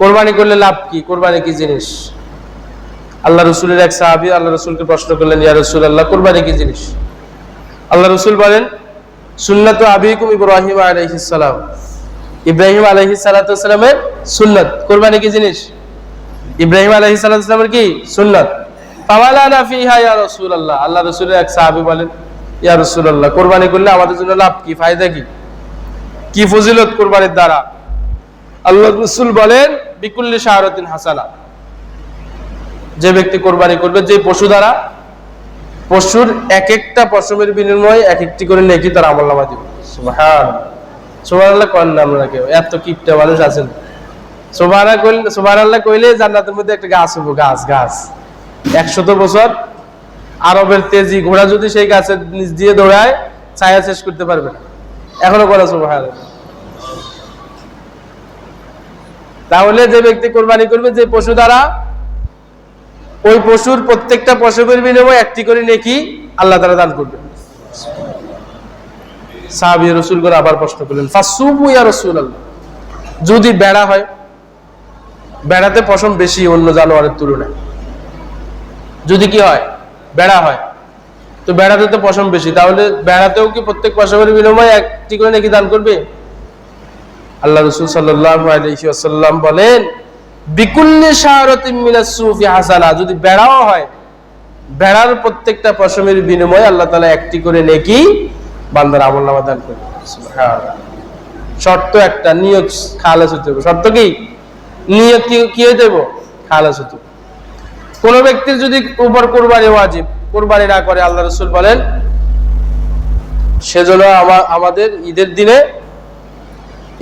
কোরবানি করলে লাভ কি? কোরবানি কি জিনিস? আল্লাহ রসুলের এক সাহাবি আল্লাহ রসুলকে প্রশ্ন করলেন, ইয়া রসুল আল্লাহ কোরবানি কি জিনিস? আল্লাহ রসুল বলেন, সুন্নত আবিকুম ইব্রাহিম আলহিসাম ইব্রাহিম আলহি সালাতামের সুন্নত। কোরবানি কি জিনিস? ইব্রাহিম আলহি সালাতামের কি? সুন্নত। ফাওয়ালানা ফিহা ইয়া রাসূলুল্লাহ। আল্লাহ রসুলের এক সাহাবী বলেন, ইয়া রাসূলুল্লাহ, কোরবানি করলে আমাদের জন্য লাভ কি? ফায়দা কি? কি ফজিলত কোরবানির দ্বারা? আল্লাহ রসুল বলেন, বিকুল্লি শাহরতিন হাসানা। যে ব্যক্তি কোরবানি করবে, যে পশু দ্বারা, পশুর এক একটা পশমের বিনিময়ে এক একটি করে নেকি তার আমল নামা দিবে। সুবহানাল্লাহ। কন না আমরা কেউ। এত কিপটা মানুষ আছেন। সুবহানা কইলে সুবহানাল্লাহ কইলে জান্নাতের মধ্যে একটা গাছ হব গাছ গাছ। একশত বছর আরবের তেজি ঘোড়া যদি সেই গাছের নিচ দিয়ে দৌড়ায়, ছায়া শেষ করতে পারবে না। এখনও করা সুবহানাল্লাহ। তাহলে যে ব্যক্তি কোরবানি করবে, যে পশু দ্বারা, ওই পশুর প্রত্যেকটা পশুর বিনিময়ে একটি করে নেকি আল্লাহ তারা দান করবে। সাহাবি রসুল করে আবার প্রশ্ন করলেন ফাসুবু ইয়া রসুল আল্লাহ যদি বেড়া হয়, বেড়াতে পশম বেশি অন্য জানোয়ারের তুলনায়। যদি কি হয়, বেড়া হয়, তো বেড়াতে তো পশম বেশি, তাহলে বেড়াতেও কি প্রত্যেক পশমের বিনিময়ে একটি করে নাকি দান করবে? আল্লাহ রসুল সাল্লাম বলেন, বিকুল্লি শাহরতিন মিনাস সুফি হাসানা যদি বেড়াও হয়, বেড়ার প্রত্যেকটা পশমের বিনিময়ে আল্লাহ তাআলা একটি করে নেকি বান্দার আমল নামা দান সুবহানাল্লাহ। শর্ত একটা, নিয়ত খালাস হতে হবে। শর্ত কি? নিয়ত কি হতে হবে? খালাস হতে কোন ব্যক্তির যদি উপর কোরবানি ওয়াজিব, কোরবানি না করে, আল্লাহ রসুল বলেন সেজন্য আমাদের ঈদের দিনে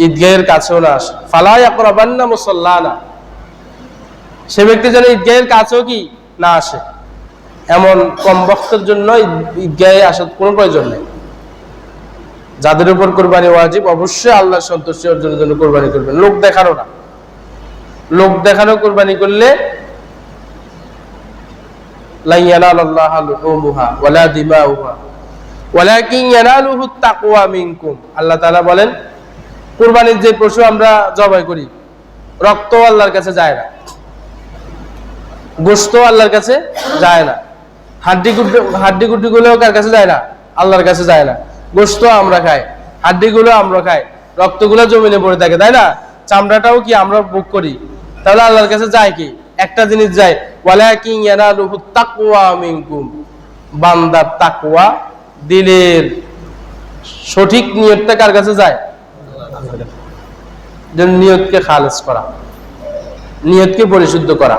ঈদগাহের কাছেও না আসে। ফালাই আকরাবান্না মুসাল্লানা। সে ব্যক্তি যেন ঈদগাহের কাছেও কি না আসে। এমন কম বক্তের জন্য ঈদ- ঈদগাহে আসার কোনো প্রয়োজন নেই। যাদের উপর কোরবানি ওয়াজিব, অবশ্যই আল্লাহর সন্তুষ্টি অর্জনের জন্য কোরবানি করবেন। লোক দেখানো না। লোক দেখানো কোরবানি করলে আল্লাহ তাআলা বলেন কুরবানির যে পশু আমরা জবাই করি, রক্ত আল্লাহর কাছে যায় না। গোস্ত আল্লাহর কাছে যায় না। হাড্ডি গুড্ডি হাড্ডি গুড্ডি গুলো কার কাছে যায় না? আল্লাহর কাছে যায় না। গোস্ত আমরা খাই হাড্ডি গুলো আমরা খাই, রক্তগুলো জমিনে পড়ে থাকে, তাই না? চামড়াটাও কি আমরা বুক করি? তাহলে আল্লাহর কাছে যায় কি? একটা জিনিস যায় বান্দার তাকওয়া দিলের সঠিক নিয়তটা কার কাছে যায়? যেন নিয়তকে খালেজ করা নিয়তকে পরিশুদ্ধ করা।